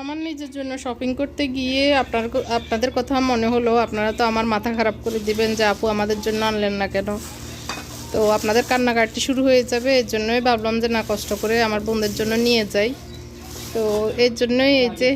আমার নিজের জন্য শপিং করতে গিয়ে আপনার আপনাদের কথা মনে হলো, আপনারা তো আমার মাথা খারাপ করে দিবেন যে আপু আমাদের জন্য আনলেন না কেন? তো আপনাদের কান্নাকাটি শুরু হয়ে যাবে, এর জন্যই ভাবলাম যে না, কষ্ট করে আমার বোনদের জন্য নিয়ে যাই। তো এর জন্যই এই যে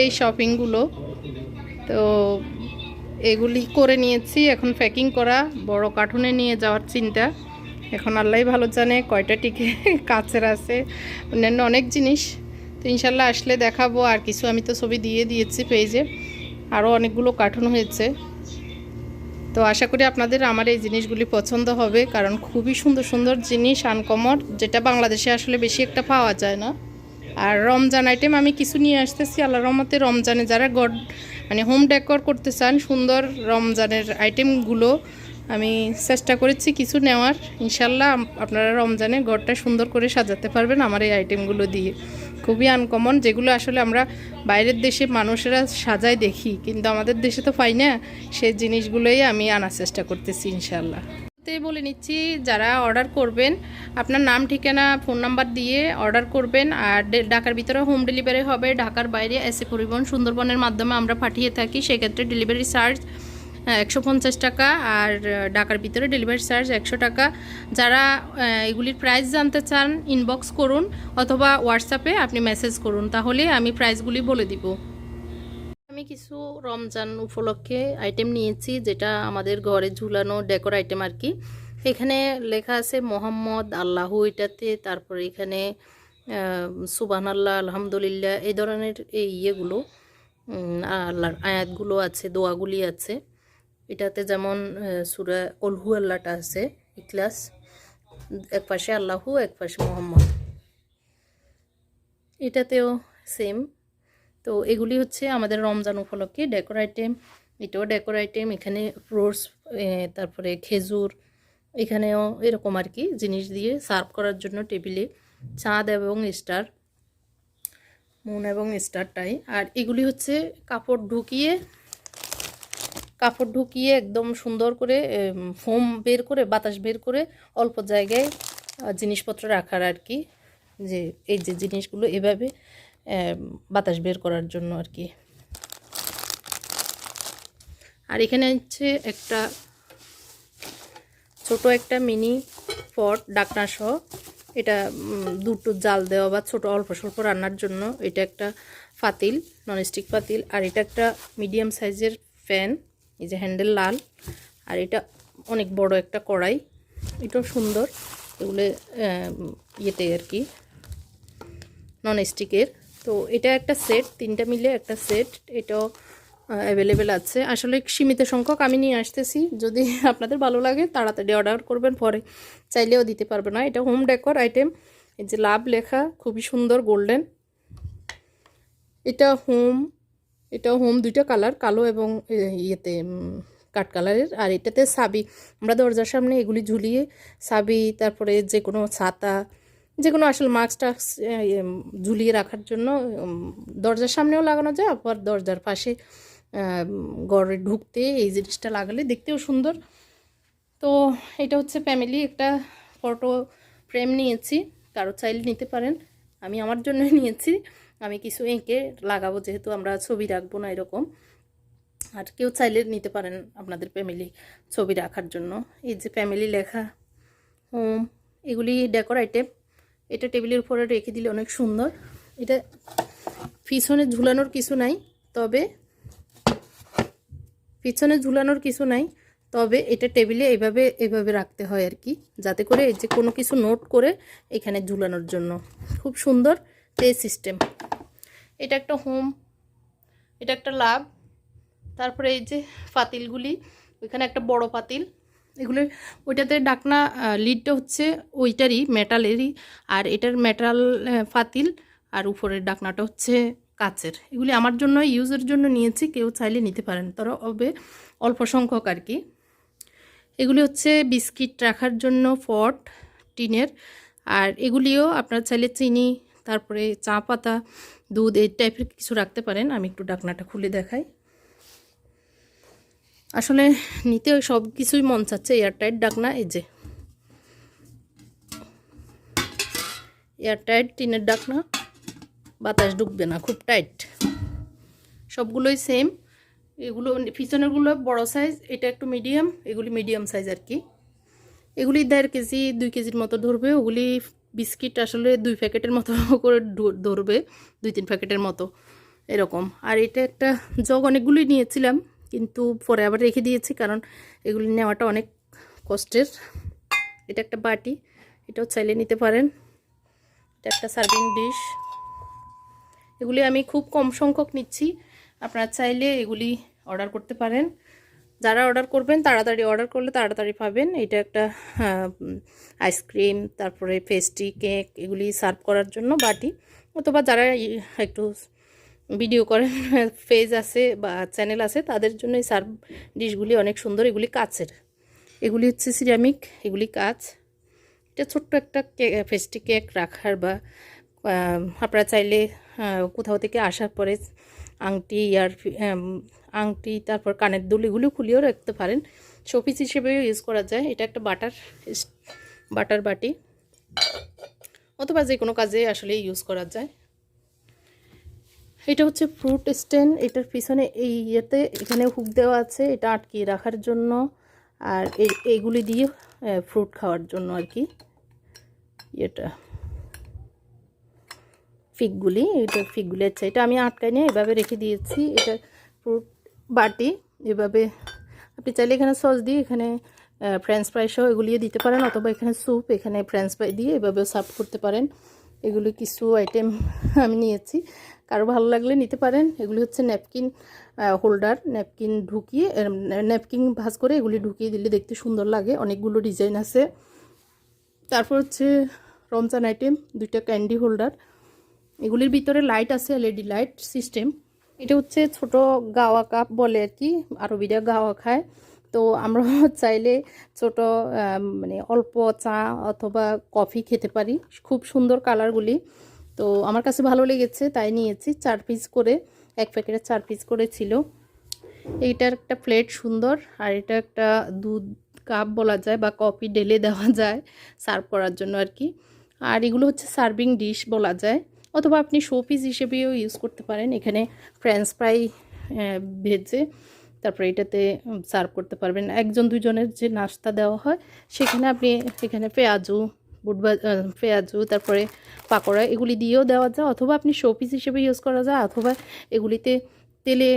এই শপিংগুলো তো এগুলি করে নিয়েছি। এখন প্যাকিং করা, বড় কার্টুনে নিয়ে যাওয়ার চিন্তা। এখন আল্লাহ ভালো জানে কয়টা টিকে কাছের আছে। অন্যান্য অনেক জিনিস। তো ইনশাল্লাহ আসলে দেখাবো আর কিছু। আমি তো ছবি দিয়ে দিয়েছি পেজে। আরও অনেকগুলো কার্টুন হয়েছে। তো আশা করি আপনাদের আমার এই জিনিসগুলি পছন্দ হবে, কারণ খুবই সুন্দর সুন্দর জিনিস আনকমর যেটা বাংলাদেশে আসলে বেশি একটা পাওয়া যায় না। আর রমজান আইটেম আমি কিছু নিয়ে আসতেছি। আল্লাহ রহমতে রমজানে যারা গড মানে হোম ডেকর করতে চান, সুন্দর রমজানের আইটেমগুলো আমি চেষ্টা করেছি কিছু নেওয়ার। ইনশাল্লাহ আপনারা রমজানে ঘরটা সুন্দর করে সাজাতে পারবেন আমার এই আইটেমগুলো দিয়ে। খুবই আনকমন যেগুলো আসলে আমরা বাইরের দেশে মানুষেরা সাজায় দেখি। কিন্তু আমাদের দেশে তো পাই না, সেই জিনিসগুলোই আমি আনার চেষ্টা করতেছি ইনশাল্লাহ বলে নিচ্ছি, যারা অর্ডার করবেন, আপনার নাম, ঠিকানা ফোন নাম্বার দিয়ে অর্ডার করবেন, আর ঢাকার ভিতরে হোম ডেলিভারি হবে, ঢাকার বাইরে এসে পরিবহন সুন্দরবনের মাধ্যমে আমরা পাঠিয়ে থাকি, সেক্ষেত্রে ডেলিভারি চার্জ একশো পঞ্চাশ টাকা আর ঢাকার ভিতরে ডেলিভারি চার্জ একশো টাকা। যারা এগুলির প্রাইস জানতে চান ইনবক্স করুন অথবা হোয়াটসঅ্যাপে আপনি মেসেজ করুন, তাহলে আমি প্রাইসগুলি বলে দিব। আমি কিছু রমজান উপলক্ষে আইটেম নিয়েছি, যেটা আমাদের ঘরে ঝুলানো ডেকোর আইটেম আর কি। এখানে লেখা আছে মোহাম্মদ, আল্লাহ এটাতে, তারপরে এখানে সুবান আল্লাহ আলহামদুলিল্লাহ, এই ধরনের এই ইয়েগুলো আল্লাহর আয়াতগুলো আছে, দোয়াগুলি আছে। এটাতে যেমন সুরা অলহু আল্লাহটা আছে, ইখলাস, এক পাশে আল্লাহু, এক পাশে মোহাম্মদ। এটাতেও সেম তো এগুলি হচ্ছে আমাদের রমজান উপলক্ষে ডেকোর আইটেম এটাও ডেকোর আইটেম এখানে ফ্রুটস তারপরে খেজুর, এখানেও এরকম আর কি জিনিস দিয়ে সার্ভ করার জন্য টেবিলে চাঁদ এবং স্টার মুন এবং স্টারটাই আর এগুলি হচ্ছে কাপড় ঢুকিয়ে কাপড় ঢুকিয়ে একদম সুন্দর করে ফোম বের করে, বাতাস বের করে অল্প জায়গায় জিনিসপত্র রাখার আর কি। যে এই যে জিনিসগুলো এভাবে বাতাস বের করার জন্য আর কি। আর এখানে হচ্ছে একটা ছোট একটা মিনি পট, ডাকনা সহ। এটা দুটো জাল দেওয়া বা ছোট, অল্প স্বল্প রান্নার জন্য। এটা একটা ফাতিল ননস্টিক ফাতিল। আর এটা একটা মিডিয়াম সাইজের ফ্যান এই যে হ্যান্ডেল লাল, আর এটা অনেক বড় একটা কড়াই, এটাও সুন্দর। এগুলো ইয়েতে আর কি নন স্টিকের তো এটা একটা সেট, তিনটা মিলে একটা সেট, এটাও অ্যাভেলেবেল আছে। আসলে সীমিত সংখ্যক আমি নিয়ে আসতেছি। যদি আপনাদের ভালো লাগে, তাড়াতাড়ি অর্ডার করবেন পরে। চাইলেও দিতে পারবে না। এটা হোম ডেকর আইটেম এই যে লাভ লেখা, খুবই সুন্দর গোল্ডেন এটা হোম এটা হোম দুইটা কালার, কালো এবং ইয়েতে কাঠ কালারের। আর এটাতে সাবি, আমরা দরজার সামনে এগুলি ঝুলিয়ে সাবি, তারপরে যে কোনো ছাতা যে কোনো আসল মাস্ক টাক্স ঝুলিয়ে রাখার জন্য দরজার সামনেও লাগানো যায়, আবার দরজার পাশে গড়ে ঢুকতে এই জিনিসটা লাগালে দেখতেও সুন্দর। তো এটা হচ্ছে ফ্যামিলি, একটা ফটো ফ্রেম নিয়েছি, কারও চাইলে নিতে পারেন। আমি আমার জন্যই নিয়েছি। আমি কিছু এঁকে লাগাবো, যেহেতু আমরা ছবি রাখব না এরকম। আর কেউ চাইলে নিতে পারেন আপনাদের ফ্যামিলি ছবি রাখার জন্য। এই যে ফ্যামিলি লেখা হোম এগুলি ডেকোর আইটেম এটা টেবিলের উপরে রেখে দিলে অনেক সুন্দর। এটা পিছনে ঝুলানোর কিছু নাই, তবে পিছনে ঝুলানোর কিছু নাই। তবে এটা টেবিলে এইভাবে এভাবে রাখতে হয় আর কি। যাতে করে এই যে কোনো কিছু নোট করে এখানে ঝুলানোর জন্য। খুব সুন্দর ট্রে সিস্টেম এটা একটা হোম এটা একটা লাভ তারপরে এই যে পাতিলগুলি ওইখানে একটা বড় পাতিল এগুলো, ওইটাতে ডাকনা লিডটা হচ্ছে ওইটারই মেটালেরই আর এটার মেটাল পাতিল আর উপরের ডাকনাটা হচ্ছে কাচের। এগুলি আমার জন্য ইউজের জন্য নিয়েছি, কেউ চাইলে নিতে পারেন। তারা তবে অল্প সংখ্যক আর কি। এগুলি হচ্ছে বিস্কিট রাখার জন্য ফট, টিনের। আর এগুলিও আপনারা চাইলে চিনি, তারপরে চা পাতা, দুধ, এই টাইপের কিছু রাখতে পারেন। আমি একটু ডাকনাটা খুলে দেখাই। আসলে নিতে সব কিছুই মন চাচ্ছে, এয়ারটাইট ডাকনা, এই যে। এয়ারটাইট, টিনের ডাকনা, বাতাস ঢুকবে না, খুব টাইট। সবগুলোই সেম। এগুলো পিছনেরগুলো বড় সাইজ এটা একটু মিডিয়াম এগুলি মিডিয়াম সাইজ আর কি। এগুলি দেড় কেজি, দুই কেজির মতো ধরবে, ওগুলি বিস্কিট আসলে দুই প্যাকেটের মতো করে ধরবে, দুই তিন প্যাকেটের মতো, এরকম। আর এটা একটা জগ অনেকগুলোই নিয়েছিলাম, কিন্তু পরে আবার রেখে দিয়েছি, কারণ এগুলি নেওয়াটা অনেক কষ্টের। এটা একটা বাটি, এটাও চাইলে নিতে পারেন। এটা একটা সার্ভিং ডিশ এগুলি আমি খুব কম সংখ্যক নিচ্ছি আপনারা চাইলে এগুলি অর্ডার করতে পারেন। যারা অর্ডার করবেন, তাড়াতাড়ি অর্ডার করলে তাড়াতাড়ি পাবেন। এটা একটা আইসক্রিম তারপরে পেস্ট্রি কেক এগুলি সার্ভ করার জন্য বাটি। অথবা যারা একটু ভিডিও করেন পেজ আছে বা চ্যানেল আছে, তাদের জন্য এই সার্ভ ডিশগুলি অনেক সুন্দর। এগুলি কাচের। এগুলি হচ্ছে সিরামিক এগুলি কাচ। এটা ছোট্ট একটা পেস্ট্রি কেক রাখার বা আপনারা চাইলে কোথাও থেকে আসার পরে আংটি ইয়ার আংটি, তারপর কানের দুল এগুলো খুলিয়েও রাখতে পারেন। শোপিস হিসেবেও ইউজ করা যায়। এটা একটা বাটার বাটার বাটি। অথবা যে কোনো কাজে আসলে ইউজ করা যায়। এটা হচ্ছে ফ্রুট স্ট্যান্ড এটার পিছনে এই ইয়েতে এখানে হুক দেওয়া আছে। এটা আটকিয়ে রাখার জন্য। আর এই এইগুলি দিয়ে ফ্রুট খাওয়ার জন্য আর কি। এটা ফিকগুলি, এটা ফিকগুলি আচ্ছা এটা আমি আটকাই নিয়ে এভাবে রেখে দিয়েছি। এটা বাটি, এভাবে আপনি চাইলে এখানে সস দিয়ে এখানে ফ্রেঞ্চ ফ্রাই সহ এগুলিও দিতে পারেন, অথবা এখানে স্যুপ এখানে ফ্রেঞ্চ ফ্রাই দিয়ে এভাবেও সার্ভ করতে পারেন। এগুলি কিছু আইটেম আমি নিয়েছি। কারও ভালো লাগলে নিতে পারেন। এগুলি হচ্ছে ন্যাপকিন হোল্ডার ন্যাপকিন ঢুকিয়ে ন্যাপকিন ভাজ করে এগুলি ঢুকিয়ে দিলে দেখতে সুন্দর লাগে, অনেকগুলো ডিজাইন আছে। তারপর হচ্ছে রমজান আইটেম দুইটা ক্যান্ডি হোল্ডার এগুলির ভিতরে লাইট আছে এলইডি লাইট সিস্টেম এটা হচ্ছে ছোট গাওয়া কাপ বলে আর কি, আরবিরা গাওয়া খায়। তো আমরা চাইলে ছোট মানে অল্প চা অথবা কফি খেতে পারি। খুব সুন্দর কালারগুলি তো আমার কাছে ভালো লেগেছে, তাই নিয়েছি। চার পিস করে, এক প্যাকেটে চার পিস করে ছিল। এইটার একটা প্লেট সুন্দর, আর এটা একটা দুধ কাপ বলা যায় বা কফি ঢেলে দেওয়া যায় সার্ভ করার জন্য আর কি। আর এগুলো হচ্ছে সার্ভিং ডিশ বলা যায়। অথবা আপনি শোপিস হিসেবেও ইউজ করতে পারেন। এখানে ফ্রেঞ্চ ফ্রাই ভেজে তারপরে এটাতে সার্ভ করতে পারবেন। একজন দুজনের যে নাস্তা দেওয়া হয়, সেখানে আপনি এখানে পেঁয়াজু বুট ভা- পেঁয়াজু, তারপরে পাকোড়া এগুলি দিয়েও দেওয়া যায়। অথবা আপনি শোপিস হিসেবে ইউজ করা যায়, অথবা এগুলিতে তেলে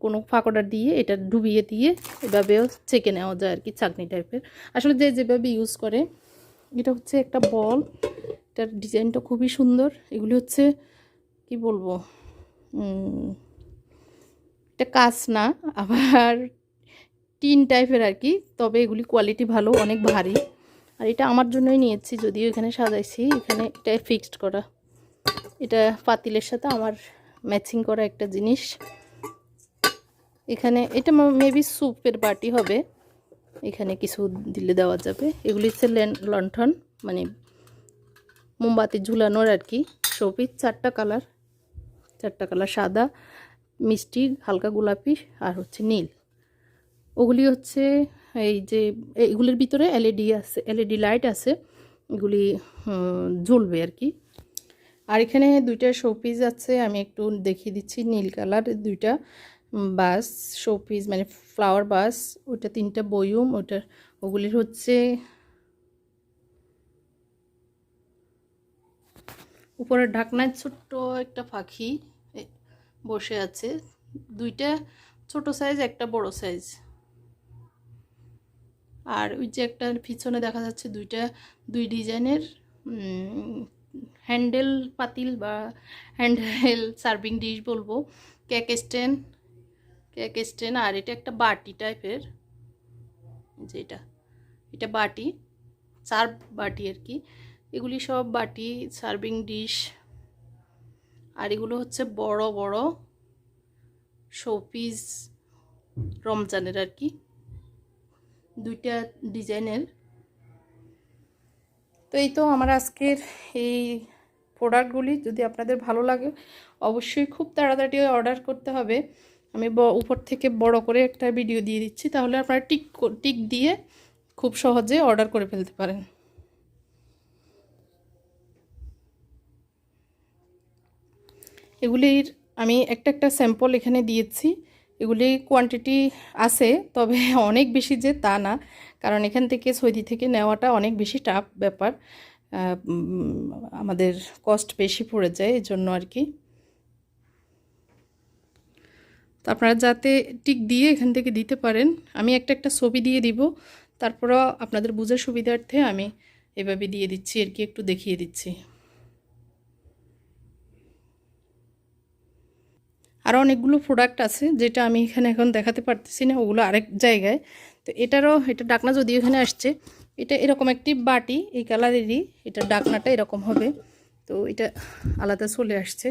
কোনো ফাঁকড়া দিয়ে এটা ডুবিয়ে দিয়ে এভাবেও ছেঁকে নেওয়া যায় আর কি চাটনি টাইপের আসলে যে যেভাবে ইউজ করে এটা হচ্ছে একটা বল। এটার ডিজাইনটা খুবই সুন্দর। এগুলি হচ্ছে, কি বলব এটা কাজ না, আবার টিন টাইপের আর কি, তবে এগুলি কোয়ালিটি ভালো, অনেক ভারী। আর এটা আমার জন্যই নিয়েছি, যদিও এখানে সাজাইছি, এখানে এটা ফিক্সড করা। এটা পাতিলের সাথে আমার ম্যাচিং করা একটা জিনিস। এখানে, এটা মেবি স্যুপের বাটি হবে। এখানে কিছু দিলে দেওয়া যাবে। এগুলি হচ্ছে লণ্ঠন মানে মোমবাতি ঝুলানোর আর কি শোপিস চারটা কালার চারটা কালার সাদা, মিষ্টি, হালকা গোলাপি আর হচ্ছে নীল। ওগুলি হচ্ছে এই যে এইগুলির ভিতরে এলইডি আছে এলইডি লাইট আছে, এগুলি জ্বলবে আর কি। আর এখানে দুইটা শোপিস আছে, আমি একটু দেখিয়ে দিচ্ছি নীল কালার দুইটা। বাস শোপিস মানে ফ্লাওয়ার বাস ওটা তিনটা বয়ুম ওটার ওগুলির হচ্ছে উপরের ঢাকনায় ছোট্ট একটা পাখি বসে আছে। দুইটা ছোট সাইজ একটা বড় সাইজ আর ওই যে একটা পিছনে দেখা যাচ্ছে দুইটা, দুই ডিজাইনের হ্যান্ডেল পাতিল বা হ্যান্ডেল সার্ভিং ডিশ বলব। কেক স্ট্যান্ড কেক স্ট্যান্ড আর এটা একটা বাটি টাইপের যেটা এটা বাটি, সার্ভ বাটি আর কি। এগুলি সব বাটি, সার্ভিং ডিশ, আর এগুলো হচ্ছে বড় বড় শোপিস রমজানের আর কি, দুইটা ডিজাইনের। তো এই তো আমার আজকের এই প্রোডাক্টগুলি, যদি আপনাদের ভালো লাগে, অবশ্যই খুব তাড়াতাড়ি অর্ডার করতে হবে। আমি উপর থেকে বড় করে একটা ভিডিও দিয়ে দিচ্ছি, তাহলে আপনারা টিক টিক দিয়ে খুব সহজে অর্ডার করে ফেলতে পারেন। এগুলির আমি একটা একটা স্যাম্পল এখানে দিয়েছি। এগুলি কোয়ান্টিটি আছে, তবে অনেক বেশি যে তা না, কারণ এখান থেকে সৌদি থেকে নেওয়াটা অনেক বেশি টাফ ব্যাপার। আমাদের কস্ট বেশি পড়ে যায় এই জন্য আর কি। তো আপনারা যাতে টিক দিয়ে এখান থেকে দিতে পারেন, আমি একটা একটা ছবি দিয়ে দিব। তারপরও আপনাদের বোঝার সুবিধার্থে আমি এভাবে দিয়ে দিচ্ছি আর কি একটু দেখিয়ে দিচ্ছি। আরও অনেকগুলো প্রোডাক্ট আছে, যেটা আমি এখানে এখন দেখাতে পারতেছি না, ওগুলো আরেক জায়গায়। তো এটারও, এটা ডাকনা যদি এখানে আসছে, এটা এরকম একটি বাটি, এই কালারেরই এটা ডাকনাটা এরকম হবে। তো এটা আলাদা চলে আসছে।